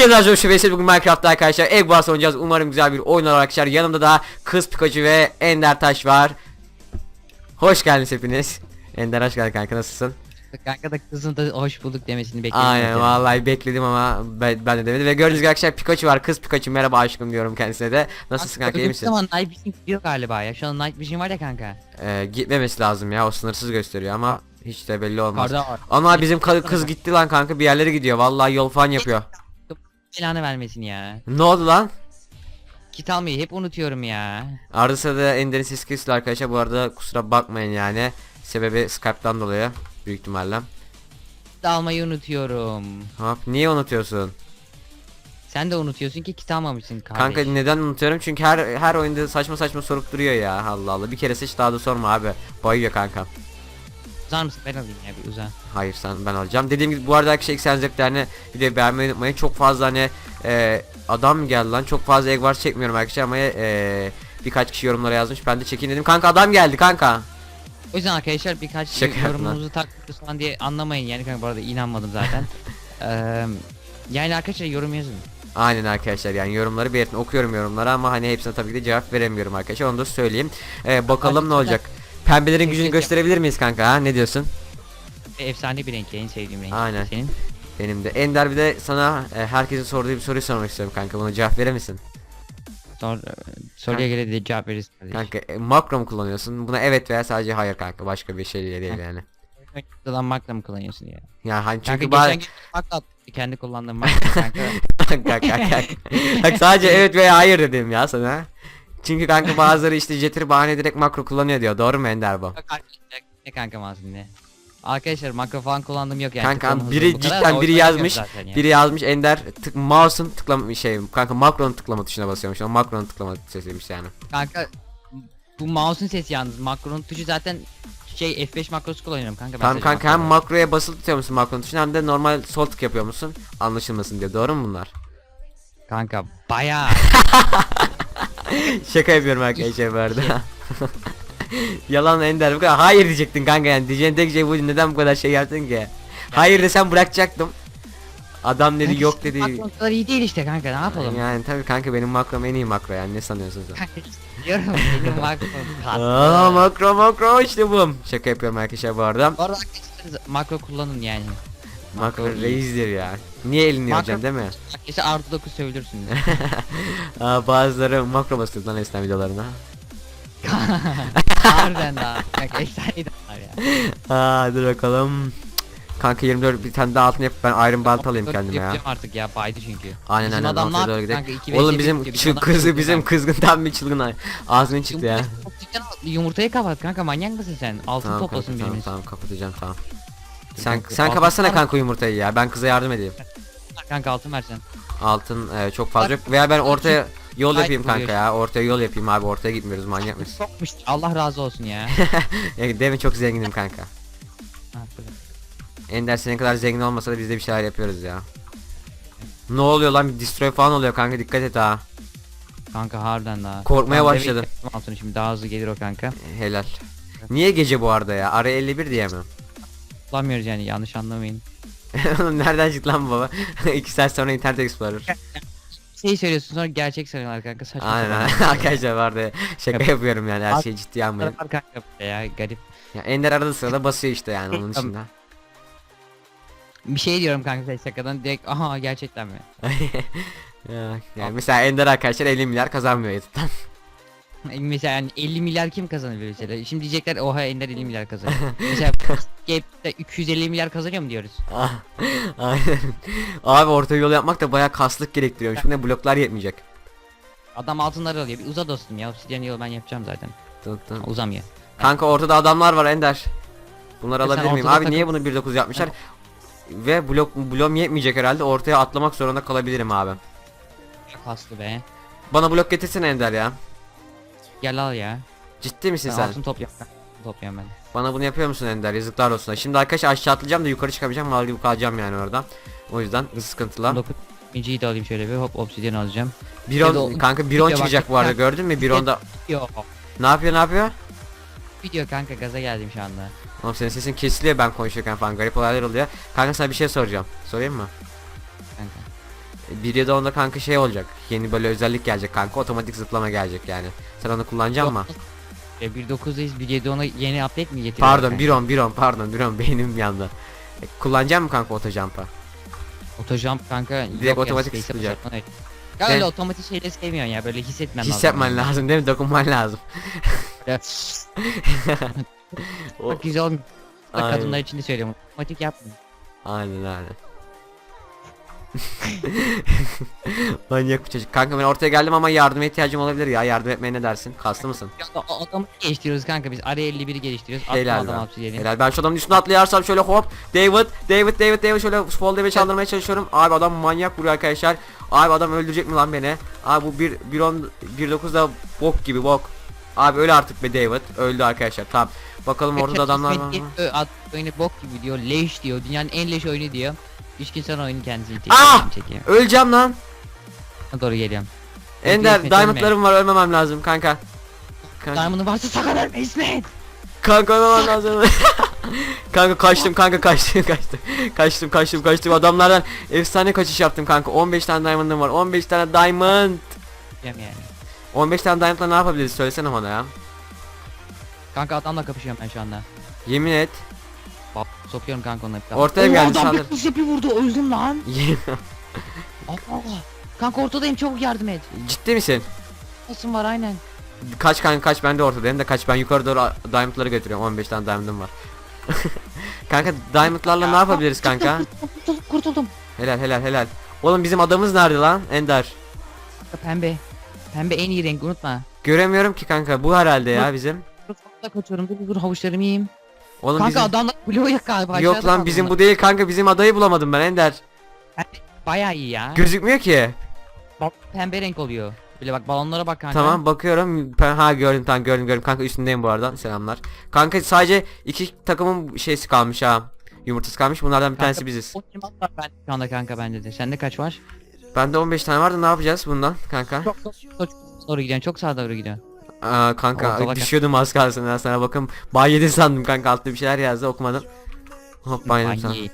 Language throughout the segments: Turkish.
kez daha Joshua Veysel bugün Minecraft'ta arkadaşlar Egg Wars oynayacağız. Umarım güzel bir oyun olur arkadaşlar. Yanımda da Kız Pikachu ve Ender Taş var. Hoş geldiniz hepiniz. Ender hoş geldin kanka nasılsın? Kanka da kızın da hoş bulduk demesini bekledim. Aynen vallahi bekledim ama ben, ben de demedim. Ve gördüğünüz gibi arkadaşlar Pikachu var. Kız Pikachu merhaba aşkım diyorum kendisine de. Nasılsın kanka iyi misin? Ama Night Vision gidiyor galiba ya. Şu an Night Vision var ya kanka. Ee, gitmemesi lazım ya o sınırsız gösteriyor ama hiç de belli olmaz. Ama bizim kız gitti lan kanka bir yerlere gidiyor. Vallahi yol falan yapıyor. Belanı vermesin ya. Ne oldu lan? Kit almayı hep unutuyorum ya. Arada sırada Ender'in sesi kesildi arkadaşlar. Bu arada kusura bakmayın yani. Sebebi Skype'dan dolayı büyük ihtimalle. Kit almayı unutuyorum. Hop niye unutuyorsun? Sen de unutuyorsun ki kit almamışsın kardeş. Kanka neden unutuyorum? Çünkü her her oyunda saçma saçma sorup duruyor ya. Allah Allah. Bir kere seç daha da sorma abi. Bayıyor kanka. Uzar mısın? Ben alayım ya bir uza. Hayır sen ben alacağım. Dediğim gibi bu arada arkadaşlar eksen zevklerini videoyu beğenmeyi unutmayın. Çok fazla hani e, adam geldi lan? Çok fazla egg çekmiyorum arkadaşlar ama e, birkaç kişi yorumlara yazmış. Ben de çekeyim dedim. Kanka adam geldi kanka. O yüzden arkadaşlar birkaç Şaka yorumunuzu takmıyoruz falan diye anlamayın yani kanka bu arada inanmadım zaten. Eee yani arkadaşlar yorum yazın. Aynen arkadaşlar yani yorumları belirtin okuyorum yorumları ama hani hepsine tabii ki de cevap veremiyorum arkadaşlar onu da söyleyeyim. Ee, bakalım ne olacak. Pembelerin gücünü gösterebilir miyiz kanka ha ne diyorsun? Ve efsane bir renk en sevdiğim renk. Aynen. Senin? Benim de Ender bir de sana e, herkesin sorduğu bir soruyu sormak istiyorum kanka buna cevap verir misin? Sor, soruya göre de cevap veririz kardeş. Kanka e, makro mu kullanıyorsun? Buna evet veya sadece hayır kanka başka bir şey değil yani. Lan makla mı kullanıyorsun ya? Yani hani Kanka çünkü geçen bazı gün makla attım, kendi kullandığım makla kanka. kanka kanka. Bak sadece evet veya hayır dedim ya sana. Çünkü kanka bazıları işte Jetter'ı bahane ederek makro kullanıyor diyor. Doğru mu Ender bu? Arkadaşlar, ne kanka mazlum ne? Arkadaşlar makro falan kullandığım yok yani. Kanka tıklama biri hızı bu kadar, cidden biri yazmış. yok zaten ya. Biri yazmış Ender tık mouse'un tıklama şey kanka makronun tıklama tuşuna basıyormuş. O makronun tıklama sesiymiş yani. Kanka bu mouse'un sesi yalnız makronun tuşu zaten şey F5 makrosu kullanıyorum kanka. ben Tamam sadece kanka hem makro- makroya basılı tutuyor musun makronun tuşuna hem de normal sol tık yapıyor musun? Anlaşılmasın diye. Doğru mu bunlar? Kanka bayağı. Şaka yapıyorum arkadaşlar bu arada. Yalan Ender bu kadar. Hayır diyecektin kanka yani. Diyeceğin tek şey bu neden bu kadar şey yaptın ki? Hayır desem bırakacaktım. Adam dedi yok dedi. Makron kadar iyi değil işte kanka ne yapalım? Yani tabii kanka benim makrom en iyi makro yani ne sanıyorsun sen? Diyorum benim makron Aa makro makro işte bu. Şaka yapıyorum arkadaşlar bu arada. Bu arada makro kullanın yani. Makro reisdir ya. Niye elini yoracaksın değil mi? Arkadaşlar artı 9 sövülürsün. Aa, bazıları makro basıyor lan eskiden videolarına. Harbiden daha. Kanka efsaneydi var ya. Aa dur bakalım. Kanka 24 bir tane daha altın yap ben iron balt alayım kendime ya. yapacağım artık ya baydı çünkü. Aynen Bizim aynen adam ne doğru gidelim. kanka? Oğlum bizim yedi çı- adam kızı bizim ya. kızgından bir çılgın ay- ağzının çıktı ya. Yumurtayı, kapat kanka manyak mısın sen? Altın Tamam toplasın kanka, tamam, tamam kapatacağım tamam. Sen sen kapatsana kanka yumurtayı ya. Ben kıza yardım edeyim. Kanka altın versen. Altın e, çok fazla yok veya ben ortaya yol Ay, yapayım kanka ya. Ortaya yol yapayım abi. Ortaya gitmiyoruz manyak mısın? Sokmuş. Allah razı olsun ya. ya demin çok zenginim kanka. Ender senin kadar zengin olmasa da biz de bir şeyler yapıyoruz ya. Ne oluyor lan bir destroy falan oluyor kanka dikkat et ha. kanka harbiden daha. Korkmaya Ben başladım. eve gittim Altın şimdi daha hızlı gelir o kanka. Helal. Niye gece bu arada ya? Ara 51 diye mi? Bulamıyoruz yani yanlış anlamayın. Oğlum nereden çıktı lan baba? 2 saat sonra Internet Explorer. Şey söylüyorsun sonra gerçek sanıyorlar kanka saçma Aynen sapan. arkadaşlar vardı. Şaka yapıyorum yani her şeyi ciddiye almayın. Kanka ya garip. Ya Ender arada sırada basıyor işte yani onun dışında. Bir şey diyorum kanka sen şakadan direkt aha gerçekten mi? ya, yani mesela Ender arkadaşlar 50 milyar kazanmıyor YouTube'dan. Mesela yani 50 milyar kim böyle şeyler? Şimdi diyecekler oha Ender 50 milyar kazanıyor. Mesela Gabe'de 250 milyar kazanıyor mu diyoruz? Ah, Aynen. Abi orta yol yapmak da bayağı kaslık gerektiriyormuş. Bu ne bloklar yetmeyecek. Adam altınları alıyor. Bir uza dostum ya. Obsidian yolu ben yapacağım zaten. Tın. Uzam ya. Kanka ortada adamlar var Ender. Bunları E sen alabilir miyim? ortada Abi niye takıl- bunu 1.9 yapmışlar? Ve blok blok yetmeyecek herhalde. Ortaya atlamak zorunda kalabilirim abi. Kaslı be. Bana blok getirsene Ender ya. Gel al ya. Ciddi misin Sen sen? altın topla. Topluyorum ben. Bana bunu yapıyor musun Ender? Yazıklar olsun. Şimdi arkadaşlar aşağı atlayacağım da yukarı çıkamayacağım. Mal gibi kalacağım yani orada. O yüzden sıkıntılı. Dokuz. İnciyi de alayım şöyle bir hop obsidian alacağım. Bir on, kanka bir on çıkacak bak- bu arada gördün mü? Bir onda Yo. ne yapıyor ne yapıyor? Video kanka gaza geldim şu anda. Oğlum senin sesin kesiliyor ben konuşurken falan garip olaylar oluyor. Kanka sana bir şey soracağım. Sorayım mı? Kanka. Bir ya da onda kanka şey olacak. Yeni böyle özellik gelecek kanka. Otomatik zıplama gelecek yani. Sen onu kullanacaksın mı? E, 1.9'dayız 1.7 ona yeni update mi getiriyor? Pardon 1.10 1.10 pardon 1.10 beynim yandı. E, kullanacak mı kanka otojump'ı? Otojump kanka Direkt yok ya, otomatik space'e sıkılacak. basarsan öyle. Ya öyle otomatik şeyleri sevmiyorsun ya böyle hissetmen lazım. Hissetmen lazım değil mi? Dokunman lazım. Ya, O- Bak güzel olmuyor. Bak Aynen. kadınlar için de söylüyorum. Otomatik yapma. Aynen aynen. Manyak bir çocuk. Kanka ben ortaya geldim ama yardıma ihtiyacım olabilir ya. Yardım etmeye ne dersin? Kaslı mısın? Ya o- adamı geliştiriyoruz kanka biz. Araya 51'i geliştiriyoruz. Helal Atma adam lan. altı yeni. Helal. Ben şu adamın üstüne atlayarsam şöyle hop. David, David, David, David şöyle fall damage çaldırmaya çalışıyorum. Abi adam manyak vuruyor arkadaşlar. Abi adam öldürecek mi lan beni? Abi bu 1 1 10 1.9'da bok gibi bok. Abi öl artık be David. Öldü arkadaşlar. Tamam. Bakalım orada da adamlar var mı? Oyunu bok gibi diyor. Leş diyor. Dünyanın en leş oyunu diyor. 3 gün sonra oyunu kendisi Ah! çekiyor. Öleceğim lan. Ha, Doğru geliyorum. Ender İsmet, diamondlarım var ölmemem lazım kanka. Kanka, Diamond'ın varsa sakın ölme İsmet. kanka ölmemem lazım. kanka kaçtım kanka kaçtım kaçtım. Kaçtım kaçtım kaçtım adamlardan efsane kaçış yaptım kanka. 15 tane diamond'ım var. 15 tane diamond. Diyeceğim yani. 15 tane diamond'la ne yapabiliriz söylesene bana ya. Kanka adamla kapışıyorum ben şu anda. Yemin et. Bak sokuyorum kanka onunla. bir Ortaya Oo, geldi, adam saldır. bir kız bir vurdu öldüm lan. Yemin- Allah. Kanka ortadayım çabuk yardım et. Ciddi misin? Nasıl var aynen. Kaç kanka kaç ben de ortadayım da kaç ben yukarı doğru a- diamond'ları götürüyorum 15 tane diamond'ım var. kanka diamond'larla ne yapabiliriz kanka? Kurtuldum kurtuldum. Helal helal helal. Oğlum bizim adamız nerede lan Ender? Pembe. Pembe en iyi renk unutma. Göremiyorum ki kanka bu herhalde ya bizim. Dur da kaçıyorum dur dur havuçlarımı yiyeyim. Oğlum kanka bizim... adamlar bloğu yok galiba. Yok lan bizim bu değil kanka bizim adayı bulamadım ben Ender. Bayağı iyi ya. Gözükmüyor ki. Bak pembe renk oluyor. Bile bak balonlara bak kanka. Tamam bakıyorum. Ha gördüm tamam gördüm gördüm kanka üstündeyim bu arada. Selamlar. Kanka sadece iki takımın şeysi kalmış ha. Yumurtası kalmış. Bunlardan bir Kanka, tanesi biziz. Var ben şu anda kanka bende de. Sende kaç var? Bende 15 tane vardı. Ne yapacağız bundan kanka? Çok çok çok doğru gidiyorsun. Çok sağa doğru gidiyorsun. Aa, kanka Ortalık- düşüyordum az kalsın ya sana bakın. Bay sandım kanka altta bir şeyler yazdı okumadım. Hop ban yedim sandım. Ay,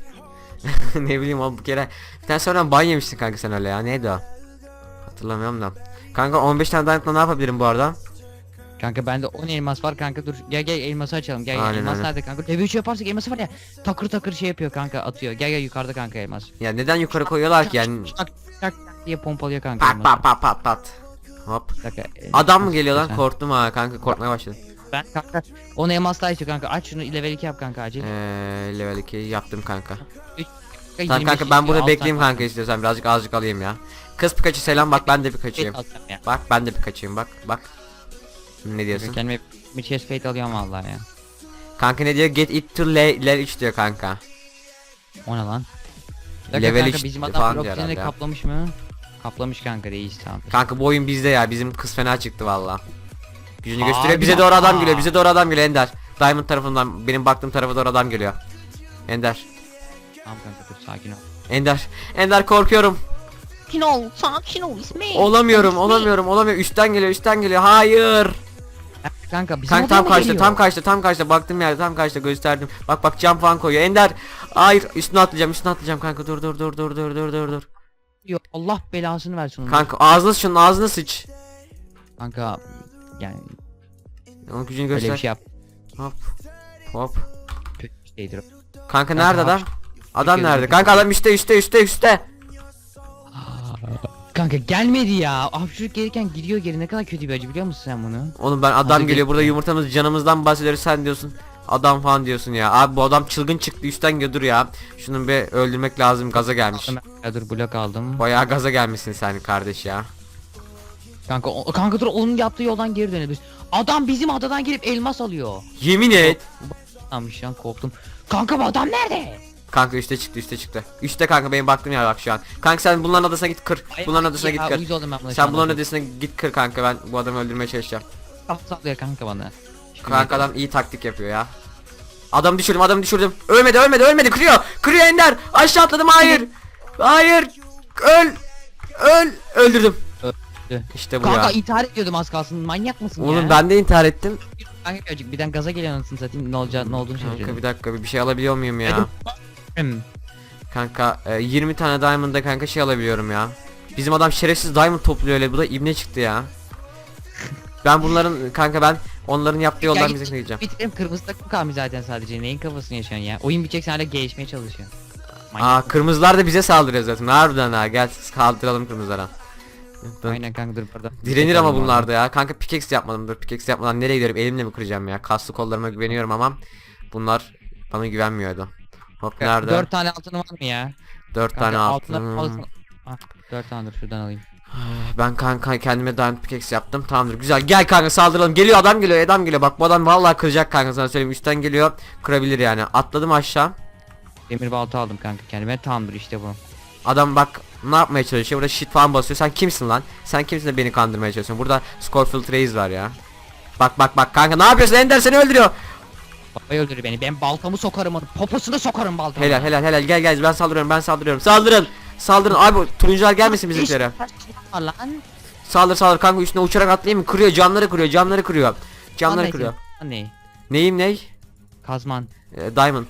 ne bileyim oğlum bu kere. Bir tane sonra ban yemiştin kanka sen öyle ya. Neydi o? Hatırlamıyorum da. Kanka 15 tane diamondla ne yapabilirim bu arada? Kanka bende 10 elmas var kanka dur. Gel gel elması açalım. Gel gel Aynen, elmas aynen. nerede kanka? Level 3 yaparsak elması var ya. Takır takır şey yapıyor kanka atıyor. Gel gel yukarıda kanka elmas. Ya neden yukarı koyuyorlar ki yani? Tak tak tak diye pompalıyor kanka Pat elması. pat pat pat pat. Hop. Dakika, elmas Adam mı geliyor lan? Korktum ha kanka korkmaya başladım. Ben kanka 10 elmas daha istiyor kanka. Aç şunu level 2 yap kanka acil. Eee level 2 yaptım kanka. Kanka, Tamam 25 kanka ben burada istiyor, al bekleyeyim sen kanka istiyorsan birazcık azıcık alayım ya. Kız Pikachu selam bak ben de bir kaçayım. Fate alacağım ya. Bak ben de bir kaçayım bak bak. Ne diyorsun? Kendime bir chest fate alıyorum vallahi ya. Kanka ne diyor? Get it to le level 3 diyor kanka. O ne lan? Bir dakika Level kanka üç bizim falan adam diyor blok herhalde ya. kaplamış mı? Kaplamış kanka reis tamam. Kanka bu oyun bizde ya. Bizim kız fena çıktı valla. Gücünü Abi gösteriyor. Bize ya. doğru adam geliyor. Bize doğru adam geliyor Ender. Diamond tarafından benim baktığım tarafa doğru adam geliyor. Ender. Tamam kanka dur sakin ol. Ender. Ender korkuyorum. Sakin ol, sakin ol İsmail. Olamıyorum, olamıyorum, olamıyorum. Üstten geliyor, üstten geliyor. Hayır. Kanka bizim Kanka tam geliyor? tam karşıda, tam karşıda. Baktım yerde, tam karşıda gösterdim. Bak bak cam falan koyuyor. Ender. Hayır, üstüne atlayacağım, üstüne atlayacağım kanka. Dur dur dur dur dur dur dur dur. Yok, Allah belasını versin onu. Kanka ağzına şunun ağzına sıç. Kanka yani Onun gücünü böyle bir göster. şey yap. Hop. Hop. Kötü bir şeydir o. Kanka nerede adam? Adam nerede? Kanka adam üstte üstte üstte üstte. Kanka gelmedi ya. Hapşırık gelirken gidiyor geri ne kadar kötü bir acı biliyor musun sen bunu? Oğlum ben adam Hadi geliyor gel. burada yumurtamız canımızdan bahsediyoruz sen diyorsun. Adam falan diyorsun ya. Abi bu adam çılgın çıktı üstten dur ya. Şunu bir öldürmek lazım gaza gelmiş. Ya dur blok aldım. Bayağı gaza gelmişsin sen kardeş ya. Kanka o, kanka dur onun yaptığı yoldan geri dönebiliriz. Adam bizim adadan gelip elmas alıyor. Yemin et. Tamam şu an korktum. Kanka bu adam nerede? Kanka üste çıktı üste çıktı. Üste kanka benim baktığım yer bak şu an. Kanka sen bunların adasına git kır. Bunların adasına git kır. Sen bunların adasına git kır kanka ben bu adamı öldürmeye çalışacağım. Kafa sallıyor kanka bana. Kanka adam iyi taktik yapıyor ya. Adamı düşürdüm adamı düşürdüm. Ölmedi ölmedi ölmedi kırıyor. Kırıyor Ender. Aşağı atladım hayır. Hayır. Öl. Öl. Öldürdüm. Öldü. İşte bu Kanka ya. intihar ediyordum az kalsın. Manyak mısın ya? Oğlum ben de intihar ettim. Kanka çocuk birden gaza geliyor anasını satayım ne olacağı ne olduğunu Kanka şaşırıyorum. bir dakika bir bir şey alabiliyor muyum ya? Hmm. Kanka e, 20 tane diamond'da kanka şey alabiliyorum ya. Bizim adam şerefsiz diamond topluyor öyle. Bu da ibne çıktı ya. Ben bunların kanka ben onların yaptığı yoldan bizimkine gideceğim. Bitirelim kırmızı takım kalmış zaten sadece. Neyin kafasını yaşıyorsun ya? Oyun bitecek sen hala gelişmeye çalışıyorsun. Aa kırmızılar da bize saldırıyor zaten. Harbiden ha gel kaldıralım kırmızılara. Aynen kanka dur burada. Direnir ama bunlar da ya. Kanka pickaxe yapmadım. Dur pickaxe yapmadan nereye gidiyorum? Elimle mi kıracağım ya? Kaslı kollarıma güveniyorum ama bunlar bana güvenmiyordu. Hop nerede? Dört tane altın var mı ya? Dört Kanka, tane altınları altın. fazla- Ah, dört tane dur şuradan alayım. Ben kanka kendime diamond pickaxe yaptım. Tamamdır. Güzel. Gel kanka saldıralım. Geliyor adam geliyor. Adam geliyor. Bak bu adam vallahi kıracak kanka sana söyleyeyim. Üstten geliyor. Kırabilir yani. Atladım aşağı. Demir balta aldım kanka kendime. Tamamdır işte bu. Adam bak ne yapmaya çalışıyor? Burada shit falan basıyor. Sen kimsin lan? Sen kimsin de beni kandırmaya çalışıyorsun? Burada Scorfield Reis var ya. Bak bak bak kanka ne yapıyorsun? Ender seni öldürüyor. Baba öldür beni. Ben baltamı sokarım onu. Poposuna sokarım baltamı. Helal helal helal gel gel ben saldırıyorum ben saldırıyorum. Saldırın. Saldırın abi turuncular gelmesin bizimkilere. Lan. Saldır saldır kanka üstüne uçarak atlayayım mı? Kırıyor camları kırıyor camları kırıyor. Camları kırıyor. Ne? Ne? Neyim ney? Kazman. Ee, diamond.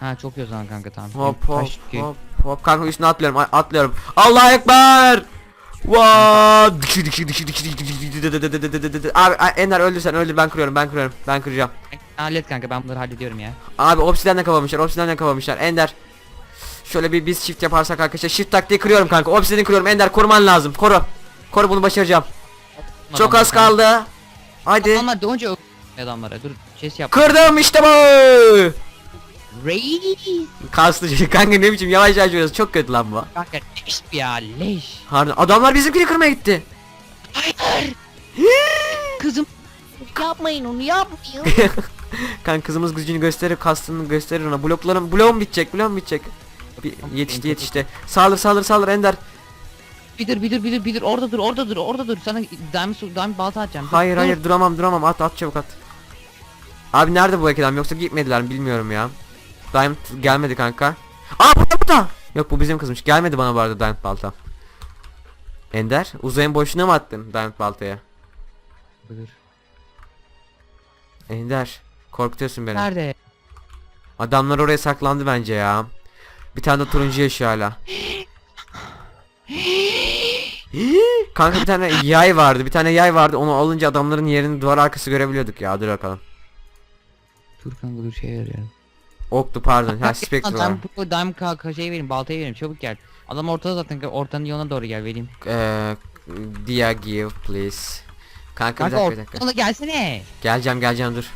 Ha çok iyi o zaman kanka tamam. Hop hop Taş, hop hop kanka üstüne atlıyorum atlıyorum. Allah ekber. Vaa! Abi Ender öldür sen öldür ben kırıyorum ben kırıyorum ben kıracağım. Hallet kanka ben bunları hallediyorum ya. Abi obsidenle kapamışlar obsidenle kapamışlar Ender. Şöyle bir biz shift yaparsak arkadaşlar shift taktiği kırıyorum kanka obsideni kırıyorum Ender koruman lazım koru. Koru bunu başaracağım. Çok az kaldı. Hadi. Adamlar da önce ö- adamlara dur chest yap. Kırdım işte bu. Reis. Kaslı kanka ne biçim yavaş yavaş yürüyoruz çok kötü lan bu. Kanka leş bir ya leş. Harbiden adamlar bizimkini kırmaya gitti. Hayır. Kızım. Yapmayın onu yapmayın. Kanka kızımız gücünü gösterir kastını gösterir ona bloklarım bloğum bitecek bloğum bitecek. Bir, yetişti yetişti. Saldır saldır saldır Ender. bir dur bir dur bir dur bir dur orada dur orada dur orada dur sana diamond su diamond balta atacağım. Hayır dur. hayır duramam duramam at at çabuk at. Abi nerede bu ekran yoksa gitmediler mi bilmiyorum ya. Diamond gelmedi kanka. Aa burada burada. Yok bu bizim kızmış gelmedi bana bu arada Diamond balta. Ender uzayın boşuna mı attın Diamond baltaya? Dur. Ender korkutuyorsun beni. Nerede? Adamlar oraya saklandı bence ya. Bir tane de turuncu yaşıyor hala. Kanka bir tane yay vardı. Bir tane yay vardı. Onu alınca adamların yerini duvar arkası görebiliyorduk ya. Dur bakalım. Dur kanka dur şey arıyorum. Oktu pardon. Ha Spectre var. Diamond, bu diamond ka ka şey vereyim baltayı vereyim çabuk gel. Adam ortada zaten ortanın yoluna doğru gel vereyim. Eee Dia give please. Kanka bir Kanka dakika bir dakika. ortana gelsene. Geleceğim geleceğim dur.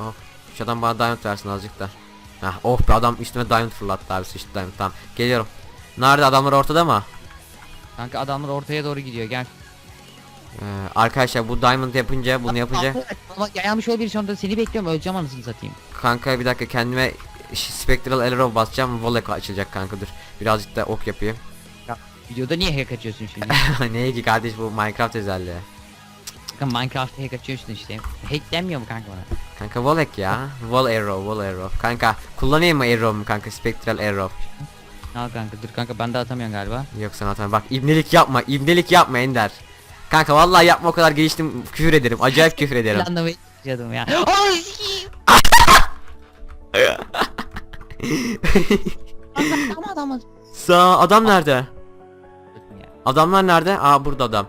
Oh. Şu adam bana diamond versin azıcık da. Hah oh be adam üstüme diamond fırlattı abi sıçtı diamond tamam. Geliyorum. Nerede adamlar ortada mı? Kanka adamlar ortaya doğru gidiyor gel. Ee, arkadaşlar bu diamond yapınca bunu yapınca Ama ayağım şöyle bir sonunda seni bekliyorum öleceğim anasını satayım. kanka bir dakika kendime spectral arrow basacağım volek açılacak kanka dur birazcık da ok yapayım Videoda niye hack açıyorsun şimdi? neye ki kardeş bu minecraft özelliği kanka Minecraft'ta hack açıyorsun işte. Hack denmiyor mu kanka bana? Kanka volek ya. Wall arrow wall arrow. Kanka kullanayım mı arrow mu kanka? Spectral arrow. Al kanka dur kanka ben de atamıyorum galiba. yok sana atamam bak ibnelik yapma ibnelik yapma Ender. Kanka vallahi yapma o kadar geliştim küfür ederim. Acayip küfür ederim. Planlamayı çalışıyordum ya. Ay! Adamı. Sağ adam nerede? Adamlar nerede? Aa burada adam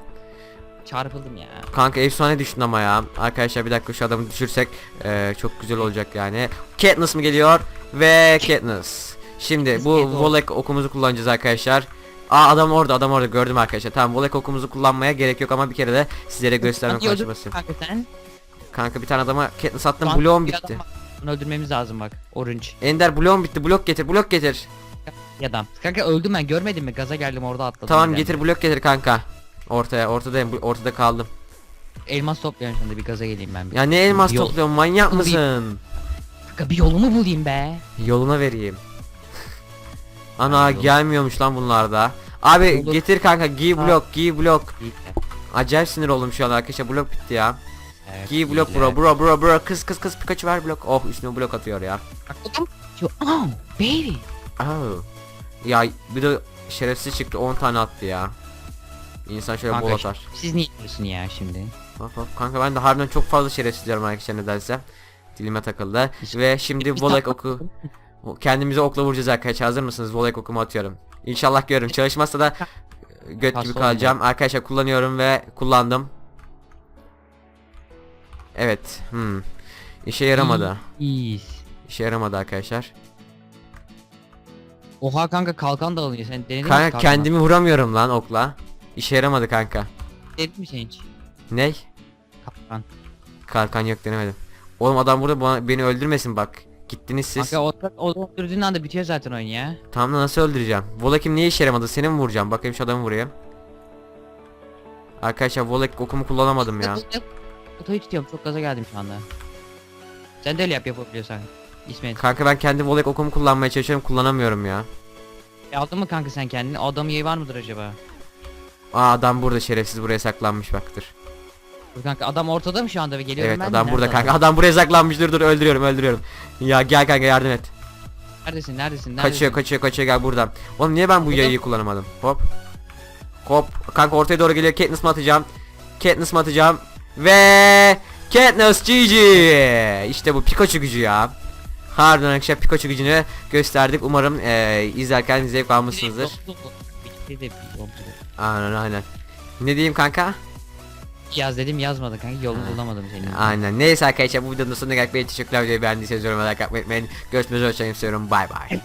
Çarpıldım ya. Kanka efsane düştün ama ya. Arkadaşlar bir dakika şu adamı düşürsek eee, çok güzel olacak yani. Katniss mı geliyor? Ve Katniss. Şimdi bu. Volek okumuzu kullanacağız arkadaşlar. Aa adam orada adam orada gördüm arkadaşlar. Tamam Volek okumuzu kullanmaya gerek yok ama bir kere de sizlere göstermek konuşması. Kanka sen. Kanka bir tane adama Katniss attım bloğum bitti. Bunu öldürmemiz lazım bak. Orange. Ender bloğum bitti blok getir blok getir. Ya adam. Kanka öldüm ben görmedin mi? Gaza geldim orada atladım. Tamam getir blok getir kanka. Ortaya ortadayım bu- ortada kaldım. Elmas topluyorum şimdi bir gaza geleyim ben bir. Ya ne elmas Yol- topluyorsun manyak bir- mısın? Kanka bir yolumu bulayım be. Yoluna vereyim. Ana Yol- gelmiyormuş lan bunlarda. Abi Yolu- getir kanka giy Ha. blok giy blok. İyi. Acayip sinir oldum şu an arkadaşlar blok bitti ya. Evet, Giy blok iyiler. bro bro bro bro kız kız kız Pikachu ver blok. Oh üstüne blok atıyor ya. Oh baby. Oh. Ya bir de şerefsiz çıktı 10 tane attı ya. İnsan şöyle Kanka, bol atar. Siz niye yapıyorsun ya şimdi? Hop hop kanka ben de harbiden çok fazla şerefsiz diyorum arkadaşlar nedense. Dilime takıldı. Ve şimdi volek oku. Kendimize okla vuracağız arkadaşlar hazır mısınız? Volek okumu atıyorum. İnşallah görürüm. Çalışmazsa da göt gibi kalacağım. Arkadaşlar kullanıyorum ve kullandım. Evet. Hmm. İşe yaramadı. İyiyiz. İşe yaramadı arkadaşlar. Oha kanka kalkan da alınıyor. Sen denedin mi Kanka kalkan? kendimi vuramıyorum lan okla. İşe yaramadı kanka. Denedin mi sen hiç? Ney? Kalkan. Kalkan yok denemedim. Oğlum adam burada bana, beni öldürmesin bak. Gittiniz siz. Kanka o, o öldürdüğün anda bitiyor zaten oyun ya. Tamam da nasıl öldüreceğim? Volakim niye işe yaramadı? Seni mi vuracağım? Bakayım şu adamı vurayım. Arkadaşlar Volak okumu kullanamadım ya. Otoyu tutuyorum çok gaza geldim şu anda. Sen de öyle yap yapabiliyorsan. İsmet. Kanka ben kendi Volak okumu kullanmaya çalışıyorum kullanamıyorum ya. E, aldın mı kanka sen kendini? O adam yayı var mıdır acaba? Aa adam burada şerefsiz buraya saklanmış baktır. Dur kanka adam ortada mı şu anda ve geliyorum Evet ben de? adam burada Nerede kanka. Adam buraya saklanmış dur dur öldürüyorum öldürüyorum. Ya gel kanka yardım et. Neredesin neredesin neredesin? Kaçıyor kaçıyor kaçıyor gel buradan. Oğlum niye ben bu Oğlum. yayıyı kullanamadım? Hop. Hop. Kanka ortaya doğru geliyor. Katniss mı atacağım? Katniss mı atacağım? Ve Katniss GG. İşte bu Pikachu gücü ya. Harbiden arkadaşlar Pikachu gücünü gösterdik. Umarım eee, izlerken zevk almışsınızdır. Aynen aynen. Ne diyeyim kanka? Yaz dedim yazmadın kanka yolunu bulamadım senin. Aynen. Neyse arkadaşlar bu videonun sonuna geldik. Beni teşekkürler. Videoyu beğendiyseniz yorumlara like atmayı unutmayın. Görüşmek üzere. Hoşçakalın. Bay bay.